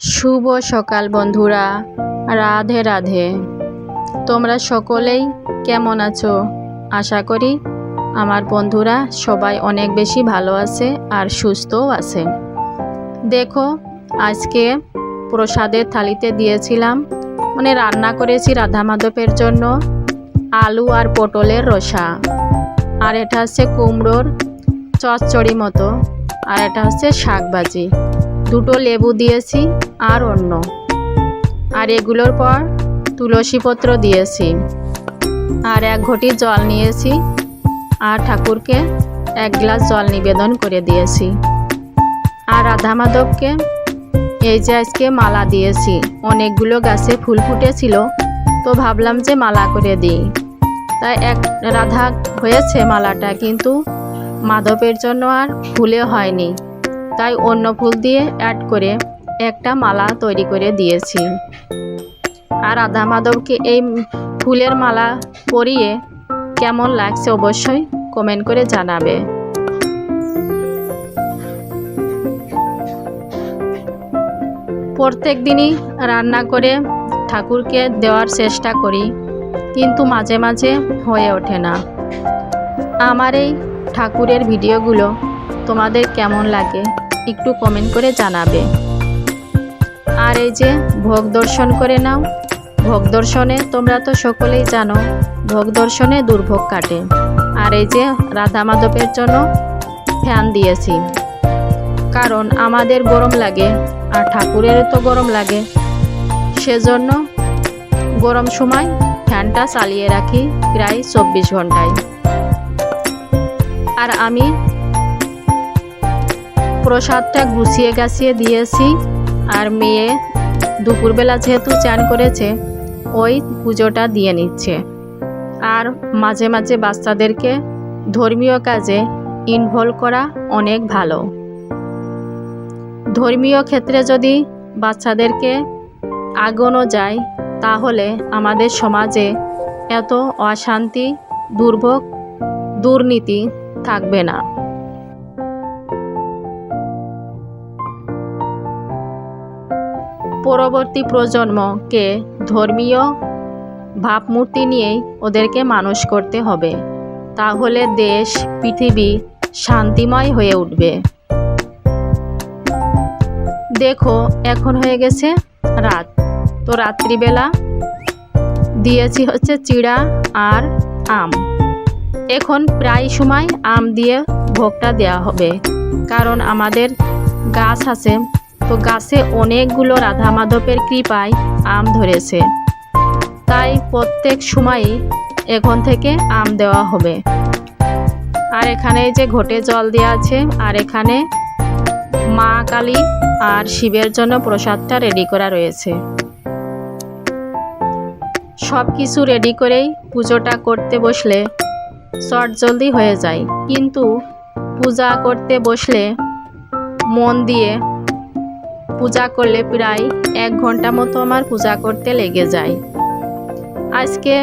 শুভ সকাল বন্ধুরা। রাধে রাধে। তোমরা সকলেই কেমন আছো? আশা করি আমার বন্ধুরা সবাই অনেক বেশি ভালো আছে আর সুস্থও আছে। দেখো, আজকে প্রসাদের থালিতে দিয়েছিলাম মানে রান্না করেছি রাধা মাধবের জন্য আলু আর পটলের রসা। আর এটা হচ্ছে কুমড়োর চচ্চড়ি মতো, আর এটা হচ্ছে শাকভাজি দুটো লেবু দিয়েছি আর অন্য। আর এগুলোর পর তুলসী পত্র দিয়েছি। আর এক ঘটি জল নিয়েছি আর ঠাকুরকে এক গ্লাস জল নিবেদন করে দিয়েছি। আর রাধা মাধবকে এই যে আজকে মালা দিয়েছি, অনেকগুলো গাছে ফুল ফুটেছিল, তো ভাবলাম যে মালা করে দিই। তাই এক রাধা হয়েছে মালাটা, কিন্তু মাধবের জন্য আর ফুলে হয়নি। তাই অন্য ফুল দিয়ে অ্যাড করে একটা মালা তৈরি করে দিয়েছি। আর রাধা মাধবকে এই ফুলের মালা পরিয়ে কেমন লাগছে অবশ্যই কমেন্ট করে জানাবে। প্রত্যেক দিনই রান্না করে ঠাকুরকে দেওয়ার চেষ্টা করি, কিন্তু মাঝে মাঝে হয়ে ওঠে না। আমার এই ঠাকুরের ভিডিওগুলো তোমাদের কেমন লাগে? একটু কমেন্ট করে জানাবে। আর এই যে ভোগ দর্শন করে নাও। ভোগ দর্শনে তোমরা তো সকলেই জানো, ভোগ দর্শনে দুর্ভোগ কাটে। আর এই যে রাধা মাধবের জন্য ফ্যান দিয়েছি। কারণ আমাদের গরম লাগে, আর ঠাকুরের তো গরম লাগে। সেজন্য গরম সময় ফ্যানটা চালিয়ে রাখি প্রায় চব্বিশ ঘন্টায়। আর আমি প্রসাদটা গুছিয়ে গাছিয়ে দিয়েছি। আর মেয়ে দুপুরবেলা যেহেতু চান করেছে, ওই পুজোটা দিয়ে নিচ্ছে। আর মাঝে মাঝে বাচ্চাদেরকে ধর্মীয় কাজে ইনভলভ করা অনেক ভালো। ধর্মীয় ক্ষেত্রে যদি বাচ্চাদেরকে আগানো যায়, তাহলে আমাদের সমাজে এত অশান্তি, দুর্ভোগ, দুর্নীতি থাকবে না। পরবর্তী প্রজন্মকে ধর্মীয় ভাবমূর্তি নিয়েই ওদেরকে মানুষ করতে হবে। তাহলে দেশ, পৃথিবী শান্তিময় হয়ে উঠবে। দেখো, এখন হয়ে গেছে রাত। তো রাত্রিবেলা দিয়েছি হচ্ছে চিড়া আর আম। এখন প্রায় সময় আম দিয়ে ভোগটা দেওয়া হবে। কারণ আমাদের গাছ আছে তো গাছে অনেকগুলো রাধা মাধবের কৃপায় আম ধরেছে। তাই প্রত্যেক সময়ই এখন থেকে আম দেওয়া হবে। আর এখানে যে ঘটে জল দেওয়া আছে, আর এখানে মা কালী আর শিবের জন্য প্রসাদটা রেডি করা রয়েছে। সব কিছু রেডি করেই পুজোটা করতে বসলে শর্ট জলদি হয়ে যায়। কিন্তু পূজা করতে বসলে মন দিয়ে পূজা করলে প্রায় এক ঘণ্টা মতো আমার পূজা করতে লেগে যায়। আজকে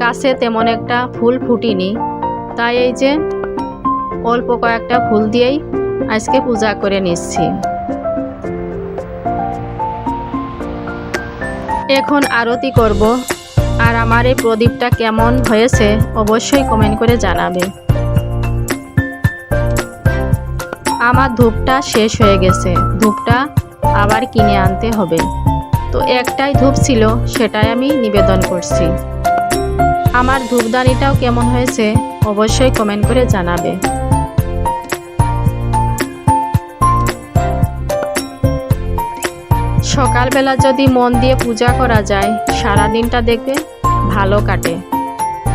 গাছে তেমন একটা ফুল ফুটিনি, তাই এই যে অল্প কয়েকটা ফুল দিয়েই আজকে পূজা করে নিচ্ছি। এখন আরতি করব, আর আমার এই প্রদীপটা কেমন হয়েছে অবশ্যই কমেন্ট করে জানাবে। আমার ধূপটা শেষ হয়ে গেছে। ধূপটা আবার কিনে আনতে হবে। তো একটাই ধূপ ছিল, সেটাই আমি নিবেদন করছি। আমার ধূপদানিটাও কেমন হয়েছে অবশ্যই কমেন্ট করে জানাবে। সকালবেলা যদি মন দিয়ে পূজা করা যায় সারা দিনটা দেখবে ভালো কাটে।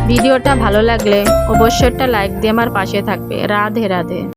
ভিডিওটা ভালো লাগলে অবশ্যই একটা লাইক দিয়ে আমার পাশে থাকবে। রাধে রাধে।